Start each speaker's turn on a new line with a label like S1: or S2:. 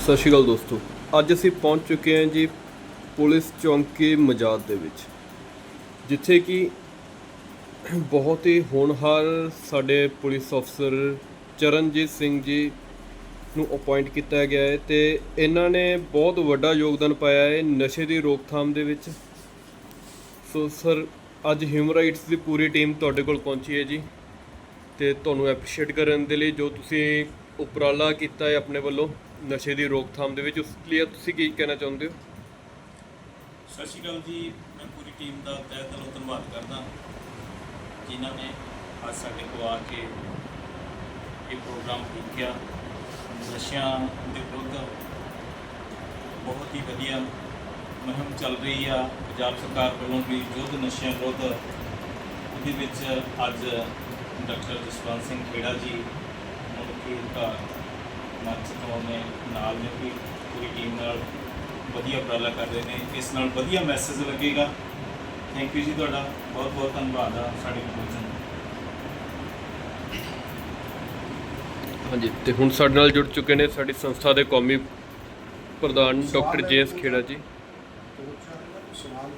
S1: ਸਤਿ ਸ਼੍ਰੀ ਅਕਾਲ ਦੋਸਤੋ। ਅੱਜ ਅਸੀਂ ਪਹੁੰਚ ਚੁੱਕੇ ਹਾਂ ਜੀ ਪੁਲਿਸ ਚੌਂਕੀ ਮਜਾਦ ਦੇ ਵਿੱਚ, ਜਿੱਥੇ ਕਿ ਬਹੁਤ ਹੀ ਹੋਣਹਾਰ ਸਾਡੇ ਪੁਲਿਸ ਅਫਸਰ ਚਰਨਜੀਤ ਸਿੰਘ ਜੀ ਨੂੰ ਅਪਾਇੰਟ ਕੀਤਾ ਗਿਆ ਹੈ ਤੇ ਇਹਨਾਂ ਨੇ ਬਹੁਤ ਵੱਡਾ ਯੋਗਦਾਨ ਪਾਇਆ ਹੈ ਨਸ਼ੇ ਦੀ ਰੋਕਥਾਮ ਦੇ ਵਿੱਚ। ਸੋ ਸਰ, ਅੱਜ ਹਿਊਮਨ ਰਾਈਟਸ ਦੀ ਪੂਰੀ ਟੀਮ ਤੁਹਾਡੇ ਕੋਲ ਪਹੁੰਚੀ ਹੈ ਜੀ ਤੇ ਤੁਹਾਨੂੰ ਐਪਰੀਸ਼ੀਏਟ ਕਰਨ ਦੇ ਲਈ ਜੋ ਤੁਸੀਂ ਉਪਰਾਲਾ ਕੀਤਾ ਹੈ ਆਪਣੇ ਵੱਲੋਂ ਨਸ਼ੇ ਦੀ ਰੋਕਥਾਮ ਦੇ ਵਿੱਚ। ਉਸ ਲਈ ਤੁਸੀਂ ਕੀ ਕਹਿਣਾ ਚਾਹੁੰਦੇ ਹੋ?
S2: ਸਤਿ ਸ਼੍ਰੀ ਅਕਾਲ ਜੀ। ਮੈਂ ਪੂਰੀ ਟੀਮ ਦਾ ਤਹਿ ਦਿਲੋਂ ਧੰਨਵਾਦ ਕਰਦਾ। ਜਿਨ੍ਹਾਂ ਨੇ ਅੱਜ ਸਾਡੇ ਕੋਲ ਆ ਕੇ ਇਹ ਪ੍ਰੋਗਰਾਮ ਦੇਖਿਆ। ਨਸ਼ਿਆਂ ਦੇ ਵਿਰੁੱਧ ਬਹੁਤ ਹੀ ਵਧੀਆ ਮੁਹਿੰਮ ਚੱਲ ਰਹੀ ਆ। ਪੰਜਾਬ ਸਰਕਾਰ ਵੱਲੋਂ ਵੀ ਯੁੱਧ ਨਸ਼ਿਆਂ ਵਿਰੁੱਧ। ਉਹਦੇ ਵਿੱਚ ਅੱਜ ਡਾਕਟਰ ਜਸਵੰਤ ਸਿੰਘ ਖੇੜਾ ਜੀ ਮੁਲਕੀ ਦਾ ਮੰਚ ਤੋਂ ਨੇ ਨਾਲ ਨੇ ਵੀ ਪੂਰੀ ਟੀਮ ਨਾਲ ਵਧੀਆ ਉਪਰਾਲਾ ਕਰ ਰਹੇ ਨੇ। ਇਸ ਨਾਲ ਵਧੀਆ ਮੈਸੇਜ ਲੱਗੇਗਾ। ਥੈਂਕ ਯੂ ਜੀ ਤੁਹਾਡਾ। ਬਹੁਤ ਬਹੁਤ ਧੰਨਵਾਦ ਆ ਸਾਡੇ ਕੋਲ
S1: ਹਾਂਜੀ ਤੇ ਹੁਣ ਸਾਡੇ ਨਾਲ ਜੁੜ ਚੁੱਕੇ ਨੇ ਸਾਡੀ ਸੰਸਥਾ ਦੇ ਕੌਮੀ ਪ੍ਰਧਾਨ ਡਾਕਟਰ ਜੇਐਸ ਖੇੜਾ ਜੀ।
S3: ਸਵਾਲ